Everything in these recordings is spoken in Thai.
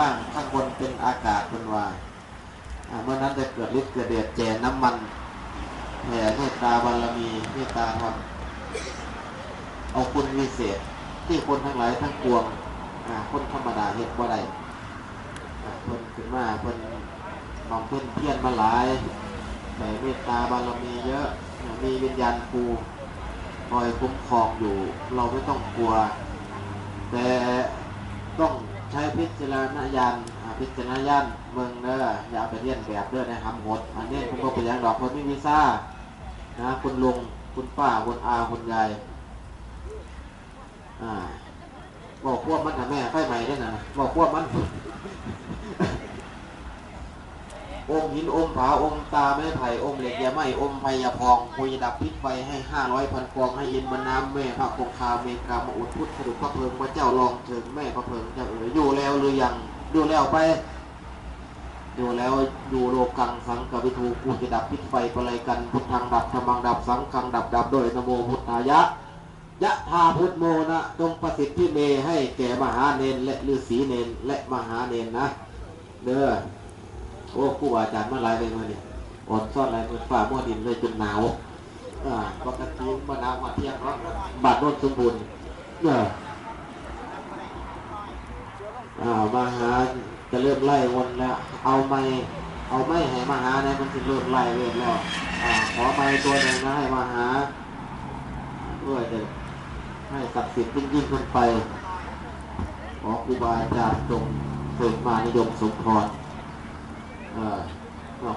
ล่างข้างบนเป็นอากาศเป็นวาเมื่อนั้นจะเกิดฤทธิ์เกิดเดชแจน้ำมันแผ่เมตตาบารมีเมตตาธรรมเอาคุณวิเศษที่คนทั้งหลายทั้งปวงคนธรรมดาเห็นว่าใดอ่าเพิ่นขึ้นมาเพิ่นมองเพิ่อนเพียนมาหลายแต่เมตตาบารมีเยอะมีวิญญาณครูคอยคุ้มครองอยู่ เราไม่ต้องกลัว แต่ต้อง ใช้พิจารณญาณพิจารณญาณเมืองเด้ออย่าไปเรียนแบบเด้อในหำหดอันนี้คุณก็เป็นอย่างดอกคนไม่มีซ่านะคุณลุงคุณป้าคุณอาคุณยายอ่าบอกพวกมันนะแม่ไฟใหม่ด้วยนะบอกพวกมัน องค์หินองค์ผาองค์ตาไม้ไผ่องค์เหล็กยาไม้องค์ไพยาพองคุยดับพิษไฟให้ห้าร้อยพันฟองให้เยินบรรน้ำแม่พระคงคาเมกามาอุดพุทธสะดุพระเพลิงพระเจ้าลองถึงแม่พระเพลิงจ้าเอ๋ยอยู่แล้วหรือยังอยู่แล้วไปอยู่แล้วอยู่โลกังสังกวิทูกูจะดับพิษไฟประไลกันพุทธังดับธรรมังดับสังฆังดับดับโดยนโมพุทธายะยะธาพุทโมนะจงประสิทธิเมให้แก่มหาเนนและฤาษีเนนและมหาเนนนะเด้อ โอ้ครูอาจารย์มาหลายเลยมาเนี่ยอ่อนซ่อนหลายมือฝ่ามั่วดินเลยจนหนาวอ่าปกติมาหนาวมาเที่ยงร้อนบาดโนนสมบูรณ์เนี่ยอ่ามาหาจะเริ่มไล่วนแล้ว เอาไม้เอาไม้ให้มาหาเนี่ยมันจะเริ่มไล่เวทแล้วอ่าขอไม้ตัวหนึ่งนะให้มาหาเพื่อจะให้ศักดิ์สิทธิ์ยิ่งยิ่งขึ้นไป ขอครูบาอาจารย์จงเสด็จมานิยมสมพร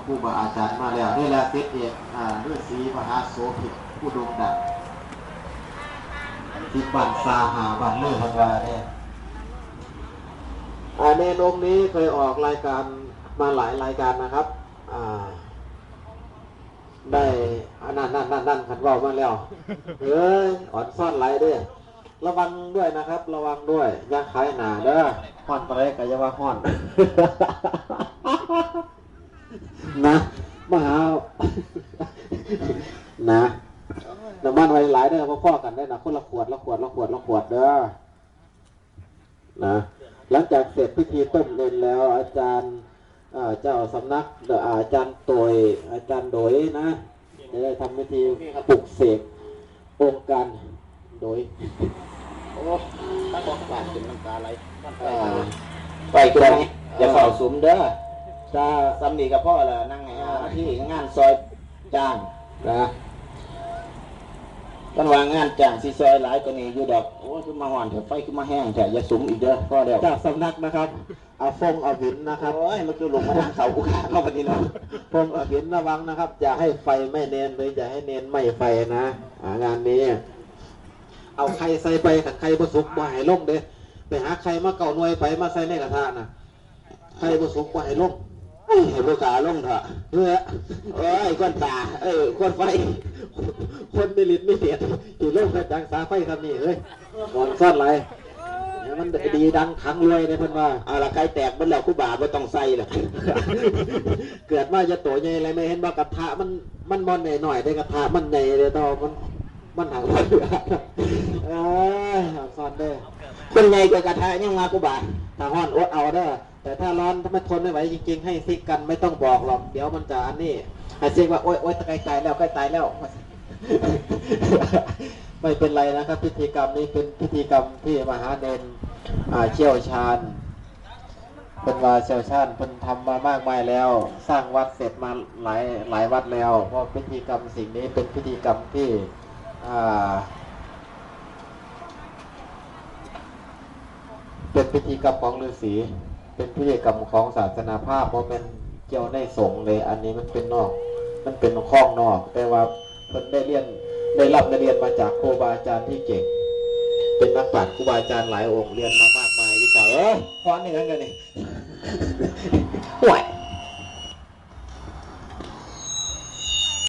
ครูบาอาจารย์มาแล้วนี่แหละเสร็จเอกอ่าฤาษีมหาโสภิตผู้โด่งดังที่บันซาหาบันเลือพันวาเนี่ยอ่าในนงนี้เคยออกรายการมาหลายรายการนะครับได้อันนั่นนั่นนั่นนั่นขันว่ามาแล้วเฮ้ยอ่อนซ่อนไหลด้วยระวังด้วยนะครับ ระวังด้วยอย่าขายหนาเด้อห้อนไปเลยก็อย่าว่าห้อน นะมหานะน้ำมันไว้หลายเด้อพ่อๆกันได้นะคนละขวดละขวดละขวดละขวดเด้อนะหลังจากเสร็จพิธีต้มเลนแล้ว อาจารย์อ่าเจ้าสำนักเดออาจารย์โตยอาจารย์โดยนะจะได้ทำพิธีปลุกเสกองค์การโดยโอ้ถ้าบอกบาดเป็นน้ำตาไหลอ่าไปตัวนี้อย่าเฝ้าสุมเด้อ ถ้าซ้ำดีกับพ่อละนั่งไงอ่าที่งานซอยจ้างนะกันวางงานจ้างซีซอยหลายกว่านี้อยู่ดอกโอ้ยขึ้นมาห่อนเถอะไฟขึ้นมาแห้งเถอะอย่าสุมอีกเด้อพ่อเดียวจากสำนักนะครับอาฟงอาวินนะครับโอ้ยมันคือลงมาทางเขากูขาเข้าไปนี่เนาะพงอาวินระวังนะครับ อย่าให้ไฟไม่เนนเลยอย่าให้เนนไม่ไฟนะอ่างานนี้ เอาไข่ใส่ไปถ้าไข่ผสุกบ่ให้ลงเด้ไปหาไข่มาเก่าหน่วยไปมาใส่ในกระทะนะไข่ผสุกบ่ให้ลง เอ้ยให้ลูกกาลงเถอะเพื่อโอ้ยก้นตาเอ้ยก้นไฟ คนไม่ลิ้นไม่เสียดที่ลงกระจังสาไฟคำนี้เฮ้ยก่อนซ่อนไรเนี่ยมันดีดังขังรวยเลยเพิ่นว่าเอาละใครแตกเบิ้แล้วกูบาไม่ต้องใส่หรอกเกิดมาจะโตใหญ่อะไรไม่เห็นว่ากระทะมันมันบอลหน่อยหน่อยได้กระทะมันใหญ่เลยดอมันมันหางมันเหลือเอ้ยซ่อนเด้อ เป็นไงกับกระทะยังมากูบาถ้าห้อนอดเอาเด้อแต่ถ้าร้อนถ้าไม่ทนไม่ไหวจริง ๆ ให้ซิกกันไม่ต้องบอกหรอกเดี๋ยวมันจะอันนี้ให้ซิกว่าโอ๊ยโอ๊ยใกล้ตายแล้วใกล้ตายแล้ว ไม่เป็นไรนะครับ พิธีกรรมนี้เป็นพิธีกรรมที่มหาเนนอ่าเชี่ยวชาญเป็นว่าเชี่ยวชาญเป็นทำมามากมายแล้ว สร้างวัดเสร็จมาหลายหลายวัดแล้ว เพราะพิธีกรรมสิ่งนี้เป็นพิธีกรรมที่อ่า เป็นพิธีกรรมของฤาษีเป็นพิธีกรรมของศาสนาภาพเพราะเป็นเกี่ยวในสงฆ์เลย อันนี้มันเป็นนอก มันเป็นข้องนอก แต่ว่าเพิ่นได้เรียนได้รับได้เรียนมาจากครูบาอาจารย์ที่เก่ง เป็นนักปราชญ์ครูบาอาจารย์หลายองค์เรียนมามากมายที่เก่าเออพรนี่กันกันนี่ห่วย